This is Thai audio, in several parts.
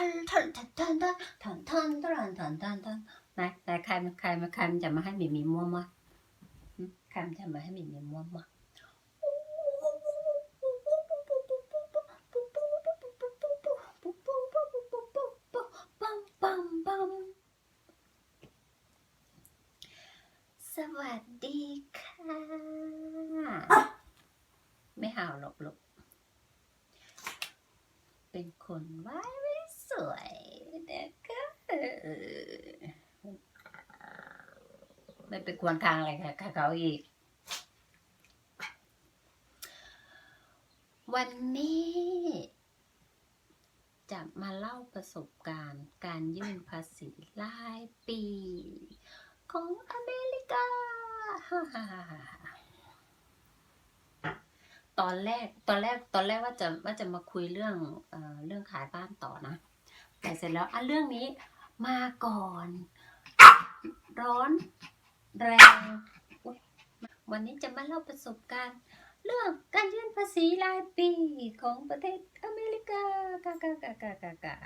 ทันทันทันทันทันทันทันทันทันทันทันไหนไหนใครใครใครมันจะมาให้มีมีม่วมั้ใครมันจะมาให้มีมีม่วนมปัมปัมสวัสดีค่ะ ไม่ห่าวหรอกลูกเป็นคนไว้ วยนะคะไม่ไปควรทางอะไรค่ะเขาอีก วันนี้ จะมาเล่าประสบการณ์การยื่นภาษีรายปี ของอเมริกาตอนแรกตอนแรกตอนแรกว่าจะว่าจะมาคุยเรื่องเอเรื่องขายบ้านต่อนะ แต่เสร็จแล้วอะเรื่องนี้มาก่อน ร้อน แรงวันนี้จะมาเล่าประสบการณ์ เรื่องการยื่นภาษีรายปีของประเทศอเมริกากากากากากากา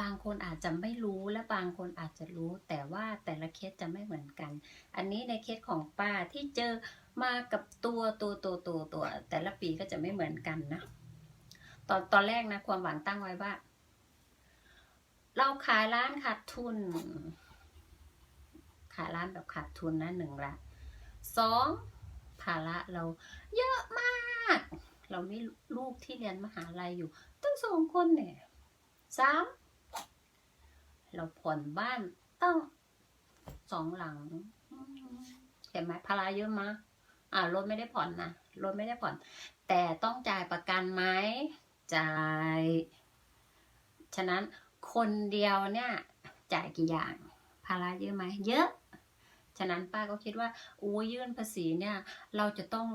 บางคนอาจจะไม่รู้และบางคนอาจจะรู้ แต่ว่าแต่ละเคสจะไม่เหมือนกัน อันนี้ในเคสของป้าที่เจอมากับตัวตัวตัวตัวตัว แต่ละปีก็จะไม่เหมือนกันนะ ตอนตอนแรกนะความหวังตั้งไว้ว่า เราขายร้านขาดทุน ขายร้านแบบขาดทุนนะหนึ่งละสองภาระเราเยอะมาก เรามีลูกที่เรียนมหาลัยอยู่ตั้งสองคนเนี่ยสามเราผ่อนบ้านตั้งสองหลังเห็นไหมภาระเยอะมากอ่ารถไม่ได้ผ่อนนะรถไม่ได้ผ่อน แต่ต้องจ่ายประกันไหม จ่าย ฉะนั้นคนเดียวเนี่ยจ่ายกี่อย่าง ภาระเยอะไหมเยอะ ฉะนั้นป้าก็คิดว่าอู้ยื่นภาษีเนี่ยเราจะต้อง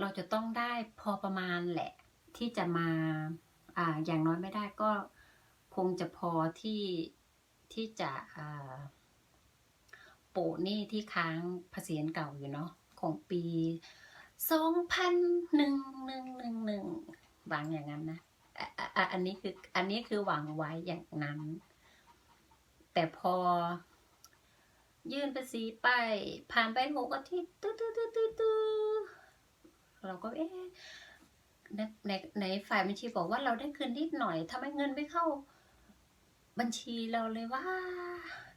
เราจะต้องได้พอประมาณแหละ ที่จะมาอ่าอย่างน้อยไม่ได้ก็คงจะพอที่ที่จะอ่าโปะหนี้ที่ค้างภาษีเก่าอยู่เนาะของปีสองพันหนึ่งหนึ่งหนึ่งหนึ่ง หวังอย่างนั้นนะอันนี้คืออันนี้คือหวังไว้อย่างนั้น แต่พอ ยื่นภาษีไป ผ่านไปหกอาทิตย์ตื้อตื้อตื้อตื้อตื้อเราก็เอ๊ะในในในฝ่ายบัญชีบอกว่าเราได้คืนนิดหน่อยทำไมเงินไม่เข้า บัญชีเราเลยว่า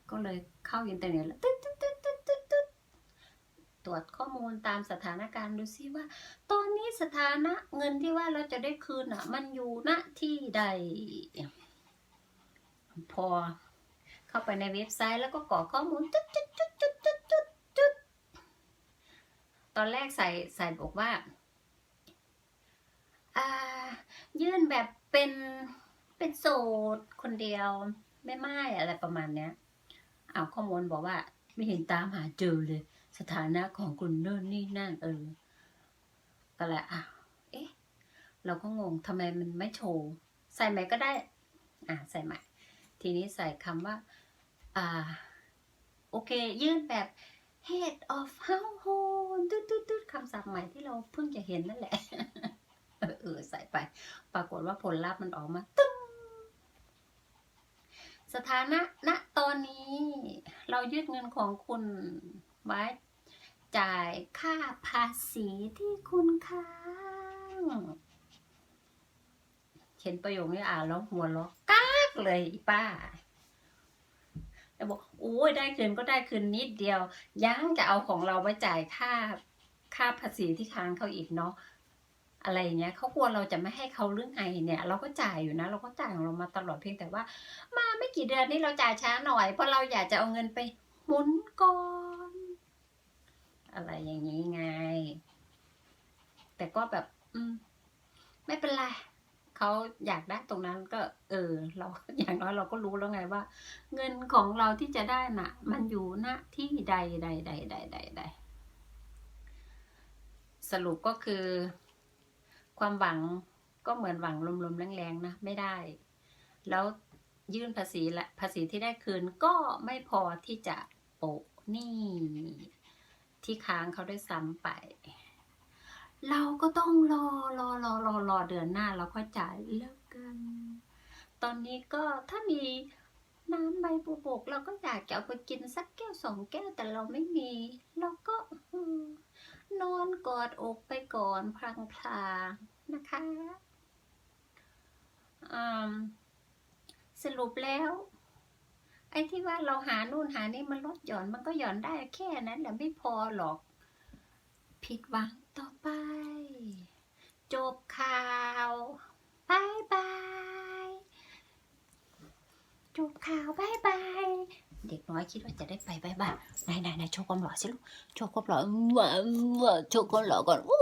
ก็เลยเข้าอินเทอร์เน็ตแล้วตึ๊ดตึ๊ด รวจข้อมูลตามสถานการณ์ดูซิว่า ตอนนี้สถานะเงินที่ว่าเราจะได้คืนอะ มันอยู่ณที่ใด พอ เข้าไปในเว็บไซต์แล้วก็กรอกข้อมูลจุดจุดจุดจุดจุดจุดจุดตอนแรกใส่ใส่บอกว่าอ่า ยื่นแบบเป็นเป็นโสดคนเดียวไม่ไม่อะไรประมาณเนี้ยเอาข้อมูลบอกว่าไม่เห็นตามหาเจอเลย สถานะของคุณเนิ่นนี่นั่นเออ ก็เลยอะ เอ๊ะ เราก็งงทำไมมันไม่โชว์ ใส่ใหม่ก็ได้ อะ ใส่ใหม่ ทีนี้ใส่คำว่า อ่า โอเค ยื่นแบบ head of household ตุ๊ดตุ๊ดตุ๊ดคำศัพท์ใหม่ที่เราเพิ่งจะเห็นนั่นแหละ เออ ใส่ไป ปรากฏว่าผลลัพธ์มันออกมาตึ้งสถานะณตอนนี้ เรายึดเงินของคุณ ไว้จ่ายค่าภาษีที่คุณค้างเห็นประโยคนี้อ่านแล้วหัวเราะกากเลยป้าแล้วบอกโอ้ยได้คืนก็ได้คืนนิดเดียว ยังจะเอาของเราไว้จ่ายค่าค่าภาษีที่ค้างเขาอีกเนาะอะไรเงี้ยเขากลัวเราจะไม่ให้เขาเรื่องไงเนี่ย เราก็จ่ายอยู่นะ เราก็จ่ายของเรามาตลอดเพียงแต่ว่า มาไม่กี่เดือนนี่เราจ่ายช้าหน่อยเพราะเราอยากจะเอาเงินไปหมุนก่อน อะไรอย่างนี้ไง แต่ก็แบบ อืม ไม่เป็นไรเขาอยากได้ตรงนั้นก็ เออ เราอย่างน้อยเราก็รู้แล้วไงว่า เงินของเราที่จะได้น่ะ มันอยู่ณที่ใดใดใดใดใดใดสรุปก็คือ ความหวังก็เหมือนหวังลมๆแรงๆนะไม่ได้ แล้วยื่นภาษีละภาษีที่ได้คืนก็ไม่พอที่จะโปะหนี้ ที่ค้างเขาด้วยซ้ำไป เราก็ต้องรอรอรอรอรอเดือนหน้าเราค่อยจ่ายแล้วกัน ตอนนี้ก็ถ้ามีน้ำใบบัวบกเราก็อยากจะเอาไปกินสักแก้วสองแก้วแต่เราไม่มี เราก็นอนกอดอกไปก่อนพลางพลางๆนะคะอืมสรุปแล้ว ไอ้ที่ว่าเราหานู่นหานี่มันลดหย่อนมันก็หย่อนได้แค่นั้นแหละไม่พอหรอก ผิดหวังต่อไป จบข่าวบายบายจบข่าวบายบายเด็กน้อยคิดว่าจะได้ไปบายบายไหนไหนไหนโชว์ความหล่อสิลูกโชว์ความหล่ออื้าวโชว์ความหล่อก่อนอู้